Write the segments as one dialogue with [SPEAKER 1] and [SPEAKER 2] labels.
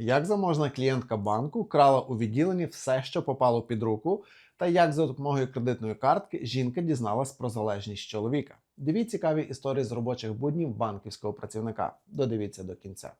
[SPEAKER 1] Як заможна клієнтка банку крала у відділенні все, що попало під руку, та як за допомогою кредитної картки жінка дізналась про залежність чоловіка. Дві цікаві історії з робочих буднів банківського працівника. Додивіться до кінця.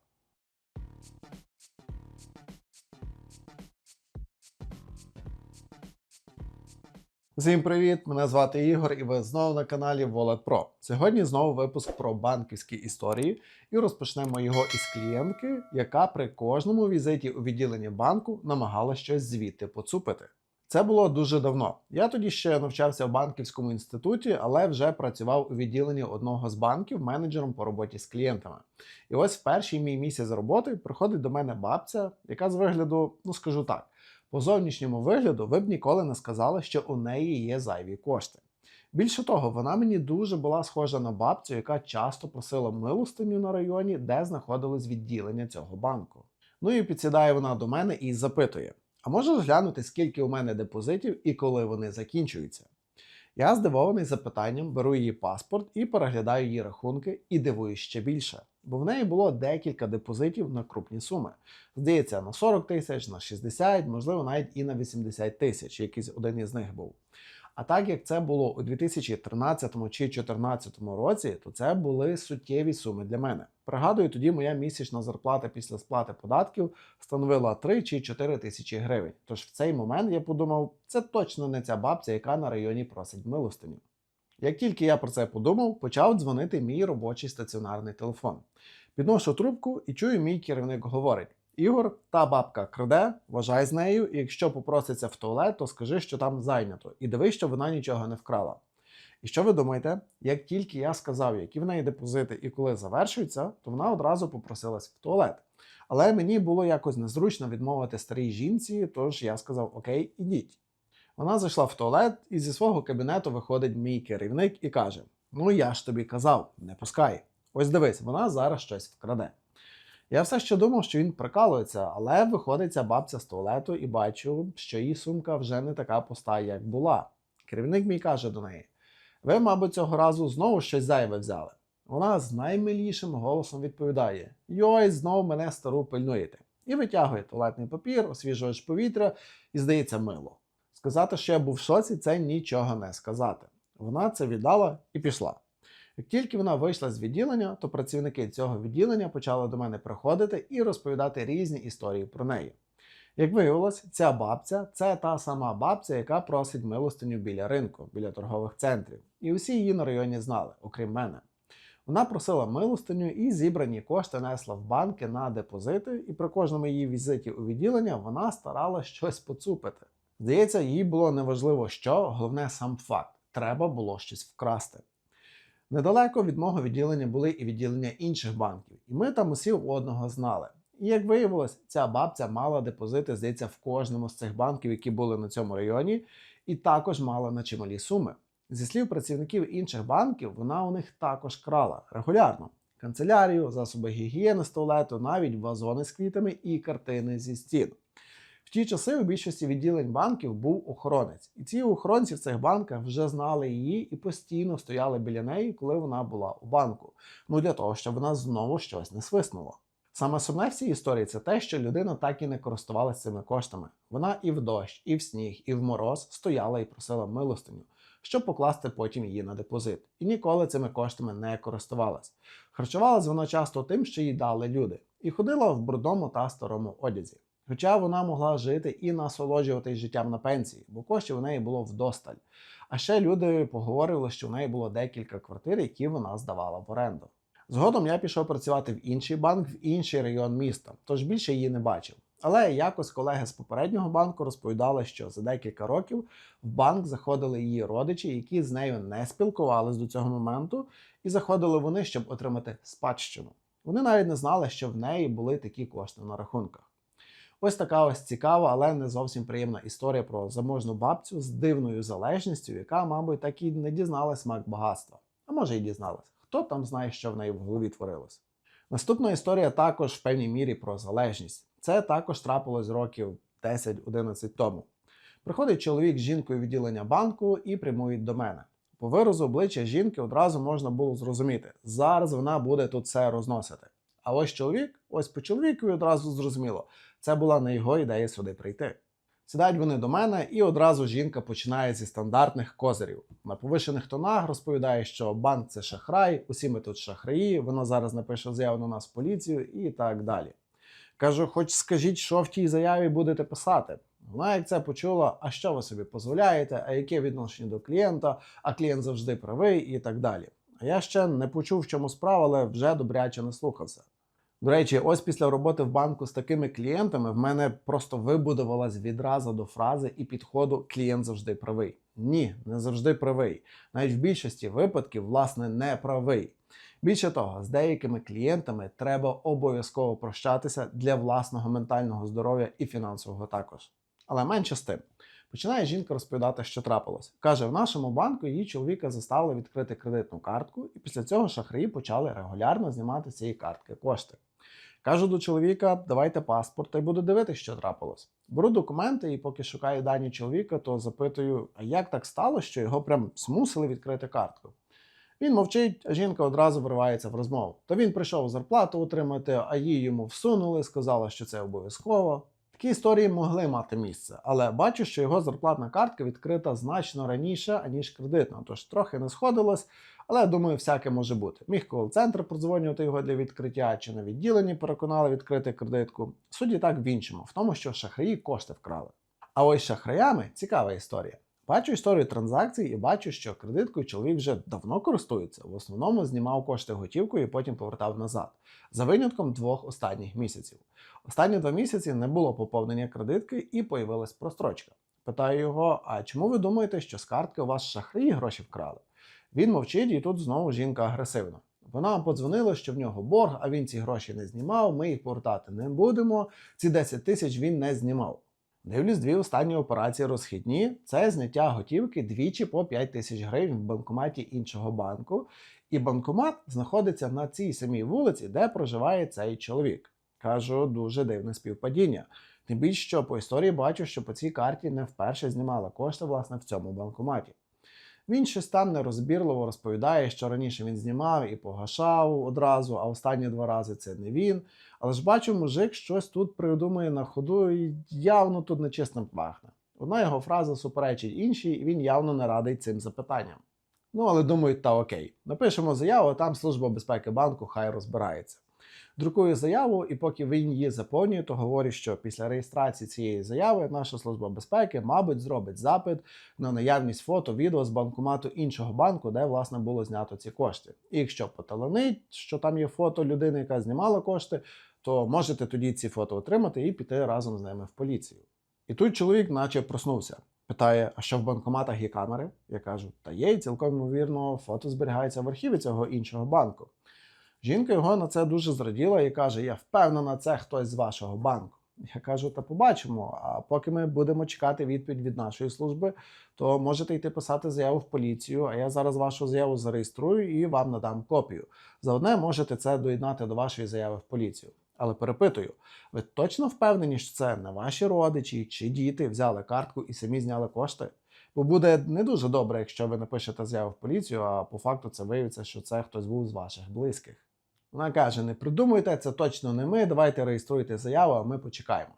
[SPEAKER 1] Всім привіт! Мене звати Ігор, і ви знову на каналі Wallet. Сьогодні знову випуск про банківські історії, і розпочнемо його із клієнтки, яка при кожному візиті у відділенні банку намагалася щось звідти поцупити. Це було дуже давно. Я тоді ще навчався в банківському інституті, але вже працював у відділенні одного з банків менеджером по роботі з клієнтами. І ось в перший мій місяць роботи приходить до мене бабця, яка з вигляду, ну скажу так. По зовнішньому вигляду ви б ніколи не сказали, що у неї є зайві кошти. Більше того, вона мені дуже була схожа на бабцю, яка часто просила милостиню на районі, де знаходилось відділення цього банку. Ну і підсідає вона до мене і запитує: а можеш глянути, скільки у мене депозитів і коли вони закінчуються? Я здивований запитанням, беру її паспорт і переглядаю її рахунки і дивуюсь ще більше, бо в неї було декілька депозитів на крупні суми. Здається, на 40 тисяч, на 60, можливо, навіть і на 80 тисяч, якийсь один із них був. А так як це було у 2013 чи 2014 році, то це були суттєві суми для мене. Пригадую, тоді моя місячна зарплата після сплати податків становила 3 чи 4 тисячі гривень. Тож в цей момент я подумав, це точно не ця бабця, яка на районі просить милостиню. Як тільки я про це подумав, почав дзвонити мій робочий стаціонарний телефон. Підношу трубку і чую, мій керівник говорить: Ігор, та бабка краде, вважай з нею, і якщо попроситься в туалет, то скажи, що там зайнято, і дивись, що вона нічого не вкрала. І що ви думаєте? Як тільки я сказав, які в неї депозити і коли завершуються, то вона одразу попросилась в туалет. Але мені було якось незручно відмовити старій жінці, тож я сказав: Окей, ідіть. Вона зайшла в туалет, і зі свого кабінету виходить мій керівник і каже: Ну я ж тобі казав, не пускай. Ось дивись, вона зараз щось вкраде. Я все ще думав, що він прикалується, але виходить ця бабця з туалету і бачу, що її сумка вже не така пуста, як була. Керівник мій каже до неї: Ви, мабуть, цього разу знову щось зайве взяли. Вона з наймилішим голосом відповідає: Йой, знову мене стару пильнуєте. І витягує туалетний папір, освіжувач повітря і здається мило. Сказати, що я був в шоці, це нічого не сказати. Вона це віддала і пішла. Як тільки вона вийшла з відділення, то працівники цього відділення почали до мене приходити і розповідати різні історії про неї. Як виявилось, ця бабця це та сама бабця, яка просить милостиню біля ринку, біля торгових центрів. І усі її на районі знали, окрім мене. Вона просила милостиню і зібрані кошти несла в банки на депозити, і при кожному її візиті у відділення вона старалась щось поцупити. Здається, їй було неважливо що, головне сам факт треба було щось вкрасти. Недалеко від мого відділення були і відділення інших банків, і ми там усі одного знали. І як виявилось, ця бабця мала депозити, здається, в кожному з цих банків, які були на цьому районі, і також мала на чималі суми. Зі слів працівників інших банків, вона у них також крала регулярно. Канцелярію, засоби гігієни з туалету, навіть вазони з квітами і картини зі стін. В ті часи у більшості відділень банків був охоронець, і ці охоронці в цих банках вже знали її і постійно стояли біля неї, коли вона була у банку. Ну для того, щоб вона знову щось не свиснула. Саме сумне в цій історії це те, що людина так і не користувалася цими коштами. Вона і в дощ, і в сніг, і в мороз стояла і просила милостиню, щоб покласти потім її на депозит. І ніколи цими коштами не користувалась. Харчувалась вона часто тим, що їй дали люди, і ходила в брудному та старому одязі. Хоча вона могла жити і насолоджуватись життям на пенсії, бо коштів у неї було вдосталь. А ще люди поговорили, що в неї було декілька квартир, які вона здавала в оренду. Згодом я пішов працювати в інший банк, в інший район міста, тож більше її не бачив. Але якось колеги з попереднього банку розповідали, що за декілька років в банк заходили її родичі, які з нею не спілкувались до цього моменту, і заходили вони, щоб отримати спадщину. Вони навіть не знали, що в неї були такі кошти на рахунках. Ось така ось цікава, але не зовсім приємна історія про заможну бабцю з дивною залежністю, яка, мабуть, так і не дізналась смак багатства. А може і дізналась. Хто там знає, що в неї в голові творилось. Наступна історія також в певній мірі про залежність. Це також трапилось років 10-11 тому. Приходить чоловік з жінкою відділення банку і прямують до мене. По виразу обличчя жінки одразу можна було зрозуміти, зараз вона буде тут все розносити. А ось чоловік, ось по чоловікові одразу зрозуміло, це була не його ідея сюди прийти. Сідають вони до мене, і одразу жінка починає зі стандартних козирів. На повишених тонах розповідає, що банк це шахрай, усі ми тут шахраї, вона зараз напише заяву на нас в поліцію і так далі. Кажу, хоч скажіть, що в тій заяві будете писати. Вона як це почула, а що ви собі дозволяєте, а яке відношення до клієнта, а клієнт завжди правий і так далі. А я ще не почув, в чому справа, але вже добряче не слухався. До речі, ось після роботи в банку з такими клієнтами в мене просто вибудувалась відразу до фрази і підходу клієнт завжди правий. Ні, не завжди правий. Навіть в більшості випадків, власне, не правий. Більше того, з деякими клієнтами треба обов'язково прощатися для власного ментального здоров'я і фінансового також. Але менше з тим. Починає жінка розповідати, що трапилось. Каже, в нашому банку її чоловіка заставили відкрити кредитну картку, і після цього шахраї почали регулярно знімати з цієї картки кошти. Кажу до чоловіка, давайте паспорт, та й буду дивитися, що трапилось. Беру документи, і поки шукаю дані чоловіка, то запитую, а як так стало, що його прям змусили відкрити картку. Він мовчить, а жінка одразу вривається в розмову. То він прийшов зарплату отримати, а її йому всунули, сказала, що це обов'язково. Такі історії могли мати місце, але бачу, що його зарплатна картка відкрита значно раніше, аніж кредитна, тож трохи не сходилось, але думаю, всяке може бути. Міг кол-центр продзвонювати його для відкриття, чи на відділенні переконали відкрити кредитку. Суді так в іншому, в тому, що шахраї кошти вкрали. А ось шахраями цікава історія. Бачу історію транзакцій і бачу, що кредиткою чоловік вже давно користується. В основному знімав кошти готівкою і потім повертав назад, за винятком двох останніх місяців. Останні два місяці не було поповнення кредитки і появилась прострочка. Питаю його: а чому ви думаєте, що з картки у вас шахраї гроші вкрали? Він мовчить, і тут знову жінка агресивна. Вона подзвонила, що в нього борг, а він ці гроші не знімав. Ми їх повертати не будемо. Ці 10 тисяч він не знімав. Дивлюсь, дві останні операції розхідні це зняття готівки двічі по 5 тисяч гривень в банкоматі іншого банку. І банкомат знаходиться на цій самій вулиці, де проживає цей чоловік. Кажу, дуже дивне співпадіння. Тим більше, що по історії бачу, що по цій карті не вперше знімала кошти власне в цьому банкоматі. Він щось там нерозбірливо розповідає, що раніше він знімав і погашав одразу, а останні два рази це не він. Але ж бачу, мужик щось тут придумує на ходу і явно тут нечистим пахне. Одна його фраза суперечить іншій, і він явно не радий цим запитанням. Ну, але думають, та окей. Напишемо заяву, а там Служба безпеки банку хай розбирається. Друкую заяву, і поки він її заповнює, то говорю, що після реєстрації цієї заяви наша служба безпеки, мабуть, зробить запит на наявність фото, відео з банкомату іншого банку, де власне було знято ці кошти. І якщо поталанить, що там є фото людини, яка знімала кошти, то можете тоді ці фото отримати і піти разом з ними в поліцію. І тут чоловік, наче проснувся. Питає, а що в банкоматах є камери? Я кажу, та є, і цілком ймовірно, фото зберігається в архіві цього іншого банку. Жінка його на це дуже зраділа і каже: Я впевнена, це хтось з вашого банку. Я кажу, та побачимо. А поки ми будемо чекати відповідь від нашої служби, то можете йти писати заяву в поліцію. А я зараз вашу заяву зареєструю і вам надам копію. Заодне можете це доєднати до вашої заяви в поліцію. Але перепитую, ви точно впевнені, що це не ваші родичі чи діти взяли картку і самі зняли кошти? Бо буде не дуже добре, якщо ви напишете заяву в поліцію, а по факту це виявиться, що це хтось був з ваших близьких. Вона каже: не придумуйте, це точно не ми. Давайте реєструйте заяву, а ми почекаємо.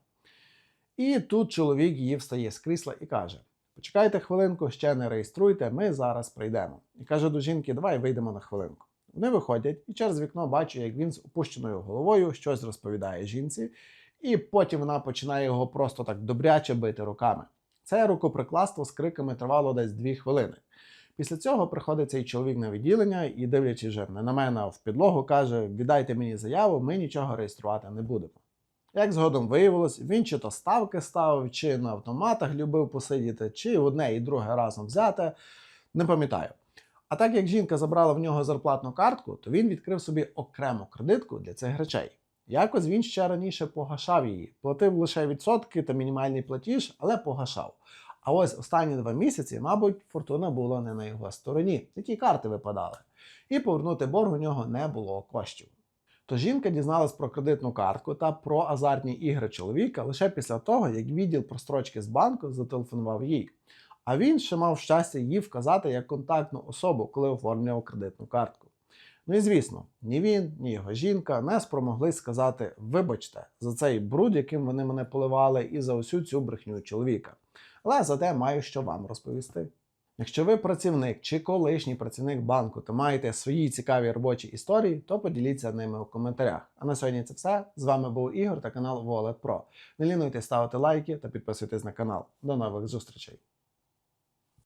[SPEAKER 1] І тут чоловік її встає з крісла і каже: Почекайте хвилинку, ще не реєструйте, ми зараз прийдемо. І каже до жінки: Давай вийдемо на хвилинку. Вони виходять, і через вікно бачу, як він з опущеною головою щось розповідає жінці, і потім вона починає його просто так добряче бити руками. Це рукоприкладство з криками тривало десь дві хвилини. Після цього приходить цей чоловік на відділення і, дивлячись вже на мене, в підлогу, каже: віддайте мені заяву, ми нічого реєструвати не будемо. Як згодом виявилось, він чи то ставки ставив, чи на автоматах любив посидіти, чи одне і друге разом взяти, не пам'ятаю. А так як жінка забрала в нього зарплатну картку, то він відкрив собі окрему кредитку для цих речей. Якось він ще раніше погашав її, платив лише відсотки та мінімальний платіж, але погашав. А ось останні два місяці, мабуть, фортуна була не на його стороні, такі карти випадали. І повернути борг у нього не було коштів. То жінка дізналась про кредитну картку та про азартні ігри чоловіка лише після того, як відділ прострочки з банку зателефонував їй. А він ще мав щастя їй вказати як контактну особу, коли оформлював кредитну картку. Ну і звісно, ні він, ні його жінка не спромогли сказати вибачте за цей бруд, яким вони мене поливали, і за усю цю брехню чоловіка. Але зате маю що вам розповісти. Якщо ви працівник чи колишній працівник банку та маєте свої цікаві робочі історії, то поділіться ними у коментарях. А на сьогодні це все. З вами був Ігор та канал Wallet Pro. Не лінуйте ставити лайки та підписуйтесь на канал. До нових зустрічей!